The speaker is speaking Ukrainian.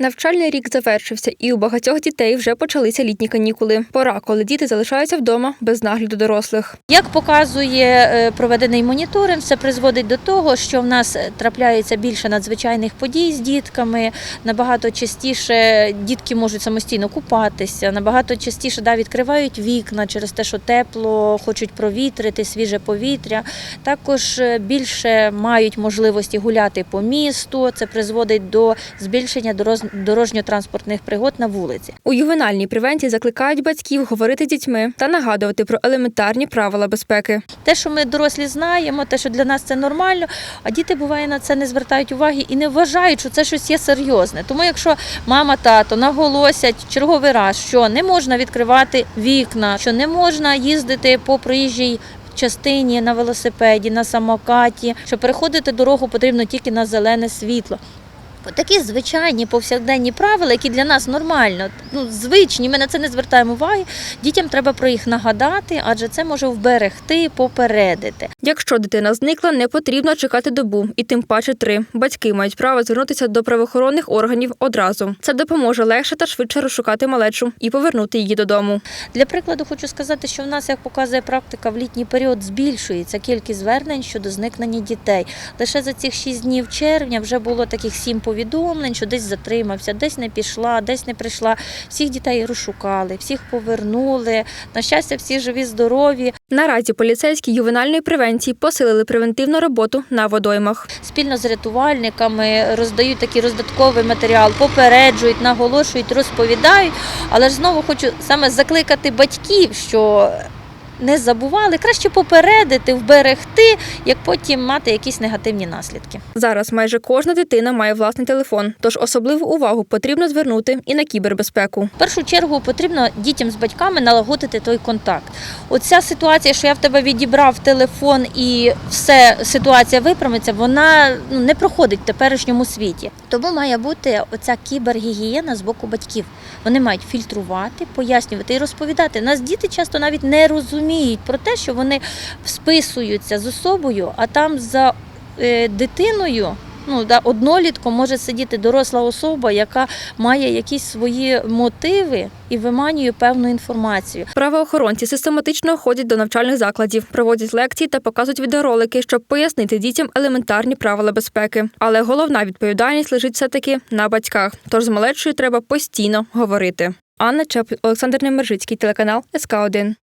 Навчальний рік завершився, і у багатьох дітей вже почалися літні канікули. Пора, коли діти залишаються вдома без нагляду дорослих. Як показує е, проведений моніторинг, це призводить до того, що в нас трапляється більше надзвичайних подій з дітками. Набагато частіше дітки можуть самостійно купатися, набагато частіше да, відкривають вікна через те, що тепло, хочуть провітрити свіже повітря. Також е, більше мають можливості гуляти по місту. Це призводить до збільшення дороз- дорожньо-транспортних пригод на вулиці. У ювенальній превенції закликають батьків говорити з дітьми та нагадувати про елементарні правила безпеки. Те, що ми дорослі знаємо, те, що для нас це нормально, а діти буває на це не звертають уваги і не вважають, що це щось є серйозне. Тому якщо мама, тато наголосять черговий раз, що не можна відкривати вікна, що не можна їздити по проїжджій. Частині на велосипеді, на самокаті, що переходити дорогу потрібно тільки на зелене світло. Такі звичайні повсякденні правила, які для нас нормально, ну звичні. Ми на це не звертаємо уваги. Дітям треба про їх нагадати, адже це може вберегти, попередити. Якщо дитина зникла, не потрібно чекати добу, і тим паче три. Батьки мають право звернутися до правоохоронних органів одразу. Це допоможе легше та швидше розшукати малечу і повернути її додому. Для прикладу хочу сказати, що в нас, як показує практика, в літній період збільшується кількість звернень щодо зникнення дітей. Лише за цих шість днів червня вже було таких сім повідомлень, що десь затримався, десь не пішла, десь не прийшла. Всіх дітей розшукали, всіх повернули. На щастя, всі живі, здорові. Наразі поліцейські ювенальної превенції посилили превентивну роботу на водоймах. Спільно з рятувальниками роздають такий роздатковий матеріал, попереджують, наголошують, розповідають. Але ж знову хочу саме закликати батьків, що не забували, краще попередити, вберегти, як потім мати якісь негативні наслідки. Зараз майже кожна дитина має власний телефон, тож особливу увагу потрібно звернути і на кібербезпеку. В першу чергу потрібно дітям з батьками налагодити той контакт. Оця ситуація, що я в тебе відібрав телефон і все ситуація виправиться, вона ну, не проходить в теперішньому світі. Тому має бути оця кібергігієна з боку батьків. Вони мають фільтрувати, пояснювати і розповідати. Нас діти часто навіть не розуміють про те, що вони списуються з особою, а там за е, дитиною. Ну, да, однолітком може сидіти доросла особа, яка має якісь свої мотиви і виманює певну інформацію. Правоохоронці систематично ходять до навчальних закладів, проводять лекції та показують відеоролики, щоб пояснити дітям елементарні правила безпеки. Але головна відповідальність лежить все-таки на батьках. Тож з малечою треба постійно говорити. Анна Чеп, Олександр Немержицький, телеканал СК 1